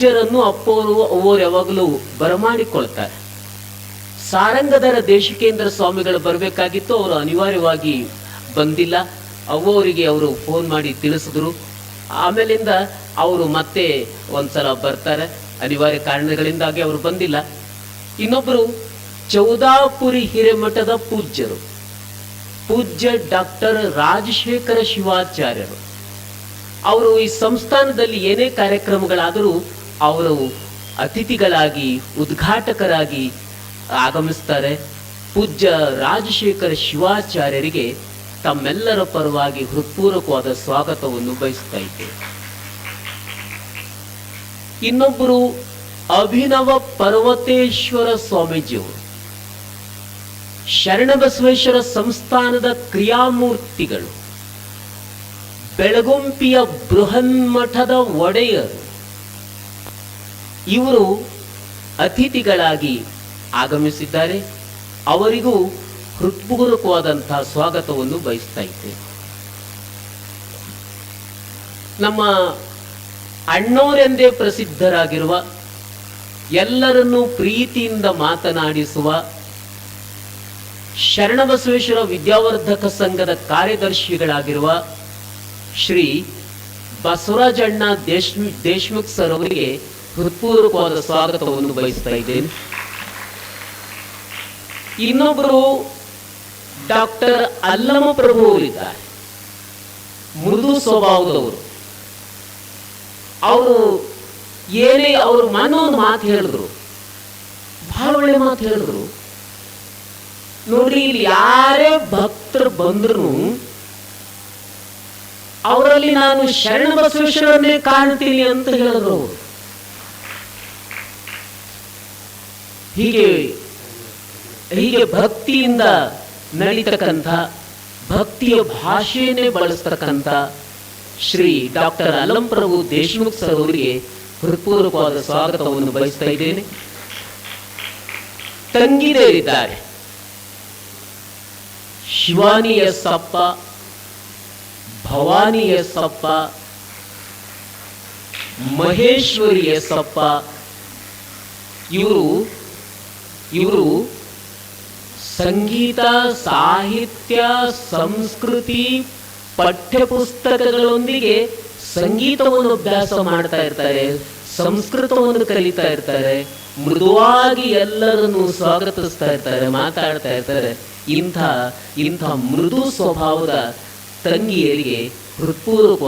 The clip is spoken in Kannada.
ಪೂಜ್ಯರನ್ನು ಅಪ್ಪವರು ಅವರು ಯಾವಾಗಲೂ ಬರಮಾಡಿಕೊಳ್ತಾರೆ. ಸಾರಂಗಧರ ದೇಶಿಕೇಂದ್ರ ಸ್ವಾಮಿಗಳು ಬರಬೇಕಾಗಿತ್ತು, ಅವರು ಅನಿವಾರ್ಯವಾಗಿ ಬಂದಿಲ್ಲ. ಅವರಿಗೆ ಅವರು ಫೋನ್ ಮಾಡಿ ತಿಳಿಸಿದ್ರು. ಆಮೇಲಿಂದ ಅವರು ಮತ್ತೆ ಒಂದ್ಸಲ ಬರ್ತಾರೆ. ಅನಿವಾರ್ಯ ಕಾರಣಗಳಿಂದಾಗಿ ಅವರು ಬಂದಿಲ್ಲ. ಇನ್ನೊಬ್ಬರು ಚೌದಾಪುರಿ ಹಿರೇಮಠದ ಪೂಜ್ಯರು. ಪೂಜ್ಯ ಡಾಕ್ಟರ್ ರಾಜಶೇಖರ ಶಿವಾಚಾರ್ಯರು. ಅವರು ಈ ಸಂಸ್ಥಾನದಲ್ಲಿ ಏನೇ ಕಾರ್ಯಕ್ರಮಗಳಾದರೂ ಅವರು ಅತಿಥಿಗಳಾಗಿ, ಉದ್ಘಾಟಕರಾಗಿ ಆಗಮಿಸ್ತಾರೆ. ಪೂಜ್ಯ ರಾಜಶೇಖರ ಶಿವಾಚಾರ್ಯರಿಗೆ ತಮ್ಮೆಲ್ಲರ ಪರವಾಗಿ ಹೃತ್ಪೂರ್ವಕವಾದ ಸ್ವಾಗತವನ್ನು ಬಯಸ್ತಾ ಇದ್ದೇವೆ ಇನ್ನೊಬ್ಬರು ಅಭಿನವ ಪರ್ವತೇಶ್ವರ ಸ್ವಾಮೀಜಿಯವರು. ಶರಣಬಸವೇಶ್ವರ ಸಂಸ್ಥಾನದ ಕ್ರಿಯಾಮೂರ್ತಿಗಳು. ಬೆಳಗುಂಪಿಯ ಬೃಹನ್ಮಠದ ಒಡೆಯರು. ಇವರು ಅತಿಥಿಗಳಾಗಿ ಆಗಮಿಸಿದ್ದಾರೆ. ಅವರಿಗೂ ಹೃತ್ಪೂರ್ವಕವಾದಂತಹ ಸ್ವಾಗತವನ್ನು ಬಯಸ್ತಾ ಇದ್ದೇವೆ ನಮ್ಮ ಅಣ್ಣವರೆಂದೇ ಪ್ರಸಿದ್ಧರಾಗಿರುವ, ಎಲ್ಲರನ್ನೂ ಪ್ರೀತಿಯಿಂದ ಮಾತನಾಡಿಸುವ ಶರಣಬಸವೇಶ್ವರ ವಿದ್ಯಾವರ್ಧಕ ಸಂಘದ ಕಾರ್ಯದರ್ಶಿಗಳಾಗಿರುವ ಶ್ರೀ ಬಸವರಾಜಣ್ಣ ದೇಶ್, ದೇಶ್ಮುಖ್ ಸರ್ ಅವರಿಗೆ ಹೃತ್ಪೂರ್ವಕವಾದ ಸ್ವಾಗತವನ್ನು ಬಯಸ್ತಾ ಇದ್ದೇನೆ. ಇನ್ನೊಬ್ಬರು ಡಾಕ್ಟರ್ ಅಲ್ಲಮ ಪ್ರಭು ಅವರಿದ್ದಾರೆ. ಮೃದು ಸ್ವಭಾವದವರು. ಅವರು ಏನೇ ಅವರು ಮನೊಂದು ಮಾತು ಹೇಳಿದ್ರು, ಬಹಳ ಒಳ್ಳೆ ಮಾತು ಹೇಳಿದ್ರು. ನೋಡಿ, ಇಲ್ಲಿ ಯಾರೇ ಭಕ್ತರು ಬಂದ್ರು ಅವರಲ್ಲಿ ನಾನು ಶರಣ ಬಸವೇಶ್ವರನ್ನೇ ಕಾಣ್ತೀನಿ ಅಂತ ಹೇಳಿದ್ರು ಅವರು. ಹೀಗೆ ಹೀಗೆ ಭಕ್ತಿಯಿಂದ ನಡೀತಕ್ಕಂಥ ಭಕ್ತಿಯ ಭಾಷೆಯನ್ನೇ ಬಳಸ್ತಕ್ಕಂಥ ಶ್ರೀ ಡಾಕ್ಟರ್ ಅಲಂ ಪ್ರಭು ದೇಶಮುಖ್ ಸರ್ ಅವರಿಗೆ ಹೃತ್ಪೂರ್ವಕವಾದ ಸ್ವಾಗತವನ್ನು ಬಯಸ್ತಾ ಇದ್ದೇನೆ. ತಂಗಿದೇರಿದ್ದಾರೆ ಶಿವಾನಿಯ ಸಪ್ಪ, ಭವಾನಿಯ ಸಪ್ಪ, ಮಹೇಶ್ವರಿಯ ಸಪ್ಪ, ಇವರು ಇವರು ಸಂಗೀತ, ಸಾಹಿತ್ಯ, ಸಂಸ್ಕೃತಿ ಪಠ್ಯಪುಸ್ತಕಗಳೊಂದಿಗೆ ಸಂಗೀತವನ್ನು ಅಭ್ಯಾಸ ಮಾಡ್ತಾ ಇರ್ತಾರೆ, ಸಂಸ್ಕೃತವನ್ನು ಕಲಿತಾ ಇರ್ತಾರೆ, ಮೃದುವಾಗಿ ಎಲ್ಲರನ್ನು ಸ್ವಾಗತಿಸ್ತಾ ಇರ್ತಾರೆ, ಮಾತಾಡ್ತಾ ಇರ್ತಾರೆ. ಇಂಥ ಇಂಥ ಮೃದು ಸ್ವಭಾವದ ತಂಗಿಯರಿಗೆ ಹೃತ್ಪೂರ್ವಕ